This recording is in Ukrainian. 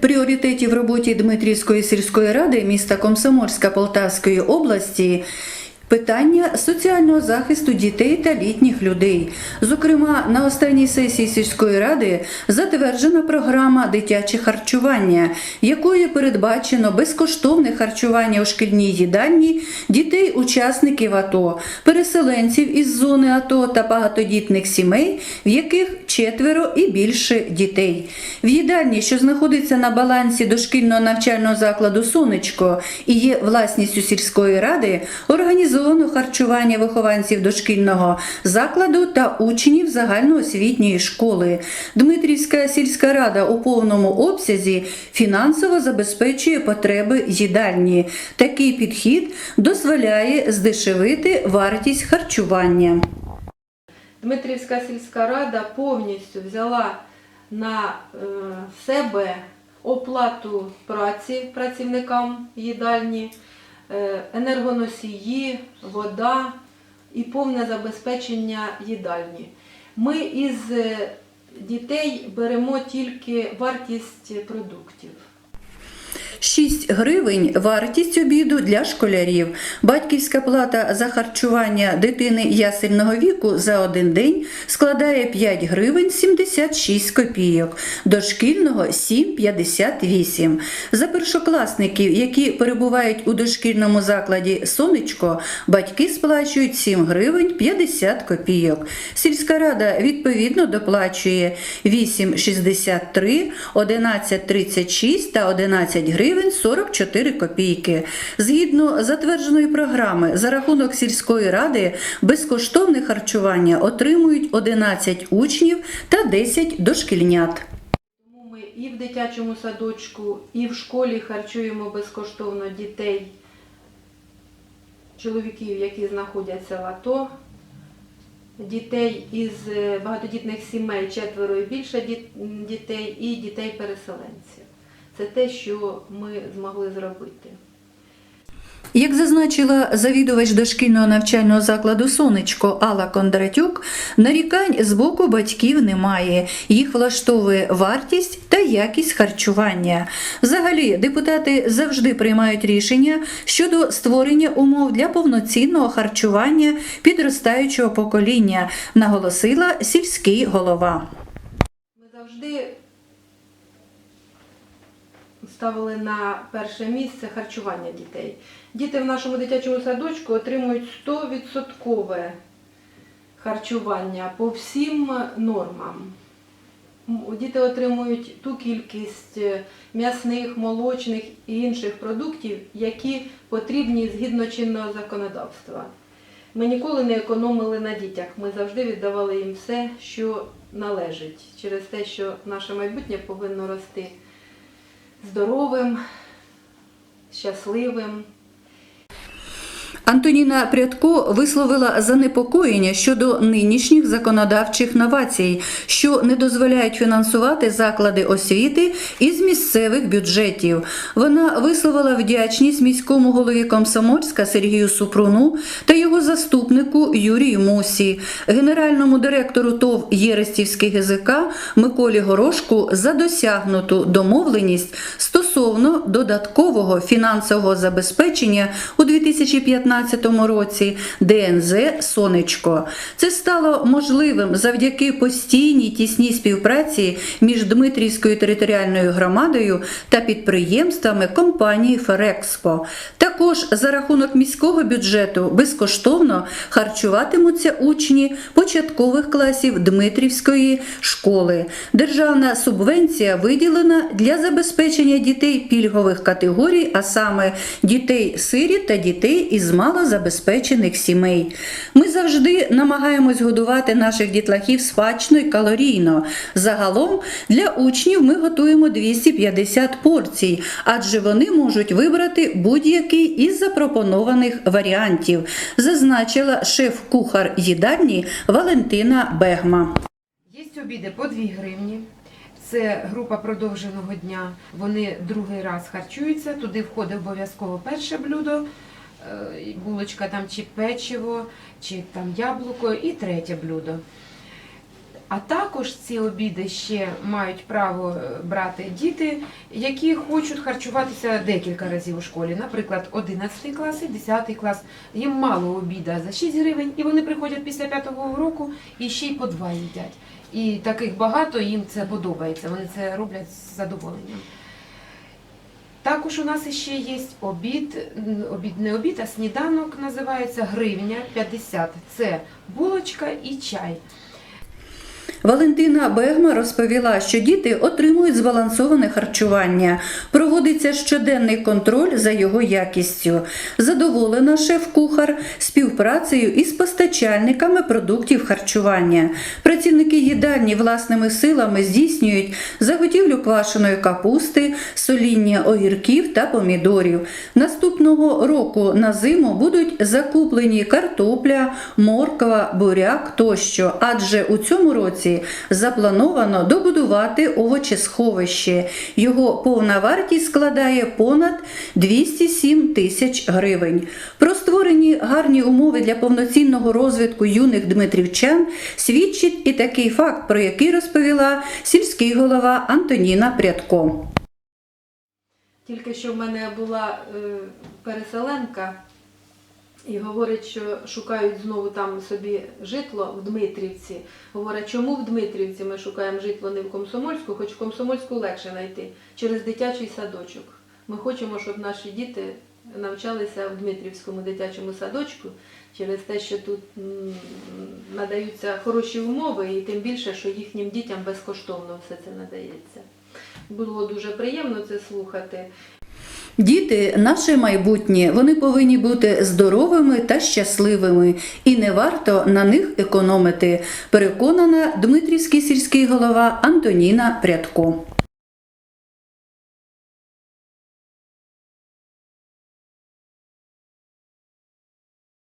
Пріоритетів роботи Дмитрівської сільської ради міста Комсомольська Полтавської області питання соціального захисту дітей та літніх людей. Зокрема, на останній сесії сільської ради затверджена програма дитяче харчування, якою передбачено безкоштовне харчування у шкільній їдальні дітей-учасників АТО, переселенців із зони АТО та багатодітних сімей, в яких четверо і більше дітей. В їдальні, що знаходиться на балансі дошкільного навчального закладу Сонечко і є власністю сільської ради, організовано харчування вихованців дошкільного закладу та учнів загальноосвітньої школи. Дмитрівська сільська рада у повному обсязі фінансово забезпечує потреби їдальні. Такий підхід дозволяє здешевити вартість харчування. Дмитрівська сільська рада повністю взяла на е, себе оплату праці працівникам їдальні, е, енергоносії, вода і повне забезпечення їдальні. Ми із е, дітей беремо тільки вартість продуктів. 6 гривень вартість обіду для школярів. Батьківська плата за харчування дитини ясельного віку за один день складає 5 гривень 76 копійок, дошкільного 7,58. За першокласників, які перебувають у дошкільному закладі Сонечко, батьки сплачують 7 гривень 50 копійок. Сільська рада відповідно доплачує 8,63, 11,36 та 11 гривень 44 копійки. Згідно затвердженої програми, за рахунок сільської ради безкоштовне харчування отримують 11 учнів та 10 дошкільнят. Тому ми і в дитячому садочку, і в школі харчуємо безкоштовно дітей, чоловіків, які знаходяться в АТО, дітей із е, багатодітних сімей, четверо і більше дітей, і дітей-переселенців. Це те, що ми змогли зробити. Як зазначила завідувач дошкільного навчального закладу Сонечко Алла Кондратюк, нарікань з боку батьків немає. Їх влаштовує вартість та якість харчування. Взагалі, депутати завжди приймають рішення щодо створення умов для повноцінного харчування підростаючого покоління, наголосила сільський голова. Ми завжди ставили на перше місце харчування дітей. Діти в нашому дитячому садочку отримують 100% харчування по всім нормам. Діти отримують ту кількість е, м'ясних, молочних і інших продуктів, які потрібні згідно чинного законодавства. Ми ніколи не економили на дітях. Ми завжди віддавали їм все, що належить, через те, що наше майбутнє повинно рости здоровим, щасливим. Антоніна Прядко висловила занепокоєння щодо нинішніх законодавчих новацій, що не дозволяють фінансувати заклади освіти із місцевих бюджетів. Вона висловила вдячність міському голові Комсомольська Сергію Супруну та його заступнику Юрію Мусі, генеральному директору ТОВ Єрестівський ГЗК Миколі Горошку за досягнуту домовленість стосовно додаткового фінансового забезпечення у 2015 році ДНЗ Сонечко. Це стало можливим завдяки постійній тісній співпраці між Дмитрівською територіальною громадою та підприємствами компанії Ферекспо. Також за рахунок міського бюджету безкоштовно харчуватимуться учні початкових класів Дмитрівської школи. Державна субвенція виділена для забезпечення дітей пільгових категорій, а саме дітей-сиріт та дітей із малозабезпечених сімей. Ми завжди намагаємось годувати наших дітлахів смачно і калорійно. Загалом для учнів ми готуємо 250 порцій, адже вони можуть вибрати будь-який із запропонованих варіантів, зазначила шеф-кухар їдальні Валентина Бегма. Є обіди по 2 гривні. Це група продовженого дня. Вони другий раз харчуються. Туди входить обов'язково перше блюдо, е, булочка там чи печиво, чи там яблуко, і третє блюдо. А також ці обіди ще мають право е, брати діти, які хочуть харчуватися декілька разів у школі. Наприклад, 11 клас і 10 клас. Їм мало обіда за 6 гривень, і вони приходять після п'ятого уроку і ще й по два їдять. І таких багато їм це подобається. Вони це роблять з задоволенням. Також у нас ще є обід, обід не обід, а сніданок називається гривня 50. Це булочка і чай. Валентина Бегма розповіла, що діти отримують збалансоване харчування, проводиться щоденний контроль за його якістю. Задоволена шеф-кухар співпрацею із постачальниками продуктів харчування. Працівники їдальні власними силами здійснюють заготівлю квашеної капусти, соління огірків та помідорів. Наступного року на зиму будуть закуплені картопля, морква, буряк тощо, адже у цьому році заплановано добудувати овочесховище. Його повна вартість складає понад 207 тисяч гривень. Про створені гарні умови для повноцінного розвитку юних дмитрівчан свідчить і такий факт, про який розповіла сільський голова Антоніна Прядко. Тільки що в мене була е, переселенка і говорить, що шукають знову там собі житло в Дмитрівці. Говорять, чому в Дмитрівці ми шукаємо житло не в Комсомольську, хоч в Комсомольську легше знайти через дитячий садочок. Ми хочемо, щоб наші діти навчалися в Дмитрівському дитячому садочку через те, що тут надаються хороші умови, і тим більше, що їхнім дітям безкоштовно все це надається. Було дуже приємно це слухати. Діти наше майбутнє, вони повинні бути здоровими та щасливими, і не варто на них економити. Переконана Дмитрівський сільський голова Антоніна Прядко.